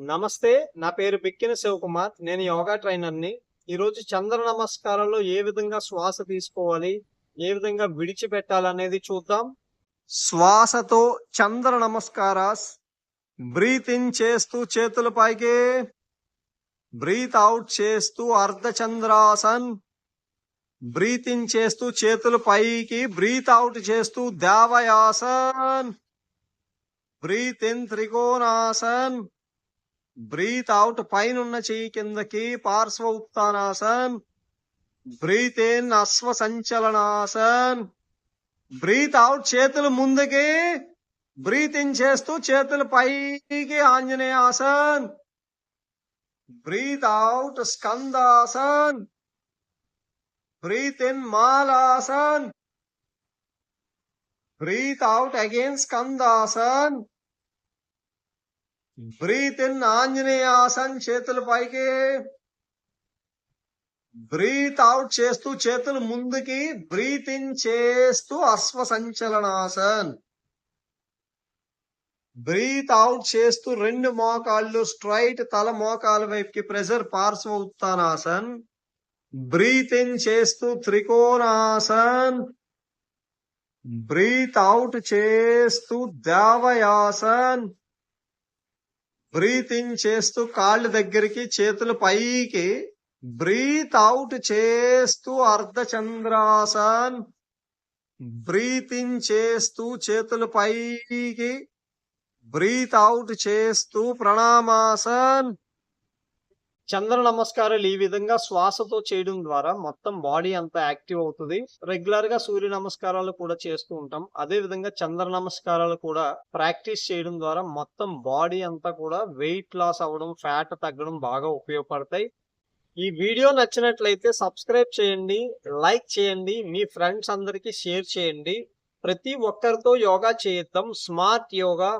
నమస్తే నా పేరు బిక్కిన శివకుమార్. నేను యోగా ట్రైనర్ని. ఈరోజు చంద్ర నమస్కారంలో ఏ విధంగా శ్వాస తీసుకోవాలి ఏ విధంగా విడిచిపెట్టాలనేది చూద్దాం. శ్వాసతో చంద్ర నమస్కారాస్. బ్రీత్ ఇన్ చేస్తూ చేతుల పైకి. బ్రీత్ అవుట్ చేస్తూ అర్ధచంద్రాసన్. బ్రీత్ ఇన్ చేస్తూ చేతుల పైకి. బ్రీత్ అవుట్ చేస్తూ దేవయాసన్ బ్రీత్ ఇన్ త్రికోణాసన్. బ్రీత్ అవుట్ పైన ఉన్న చెయ్యి కిందకి పార్శ్వ Uttanasan breathe in Ashwa సంచలనాసన్ breath out చేతులు ముందుకి బ్రీత్ ఇన్ చేస్తూ చేతులు పైకి ఆంజనేయాసన్ బ్రీత్ అవుట్ స్కందాసన్ బ్రీత్ ఇన్ మాలాసన్ బ్రీత్ అవుట్ అగైన్ స్కందాసన్ బ్రీత్ ఇన్ ఆంజనేయాసన్ చేతులు పైకి. బ్రీత్ అవుట్ చేస్తూ చేతులు ముందుకి బ్రీత్ ఇన్ చేస్తూ అశ్వ సంచలనాసన్ బ్రీత్ అవుట్ చేస్తూ రెండు మోకాళ్ళు స్ట్రైట్ తల మోకాల వైపుకి pressure Parsva Uttanasan breathe in చేస్తూ త్రికోణాసన్ బ్రీత్ అవుట్ చేస్తూ దేవయాసన్ బ్రీతింగ్ చేస్తూ కాళ్ళ దగ్గరికి చేతులు పైకి బ్రీత్ అవుట్ చేస్తూ అర్ధచంద్రాసన్ బ్రీతింగ్ చేస్తూ చేతులు పైకి బ్రీత్ అవుట్ చేస్తూ ప్రణామాసన్ చంద్ర నమస్కారాలు ఈ విధంగా శ్వాసతో చేయడం ద్వారా మొత్తం బాడీ అంతా యాక్టివ్ అవుతుంది. రెగ్యులర్గా సూర్య నమస్కారాలు కూడా చేస్తూ ఉంటాం. అదే విధంగా చంద్ర నమస్కారాలు కూడా ప్రాక్టీస్ చేయడం ద్వారా మొత్తం బాడీ అంతా కూడా వెయిట్ లాస్ అవ్వడం ఫ్యాట్ తగ్గడం బాగా ఉపయోగపడతాయి. ఈ వీడియో నచ్చినట్లయితే సబ్స్క్రైబ్ చేయండి లైక్ చేయండి మీ ఫ్రెండ్స్ అందరికీ షేర్ చేయండి. ప్రతి ఒక్కరితో యోగా చేద్దాం. స్మార్ట్ యోగా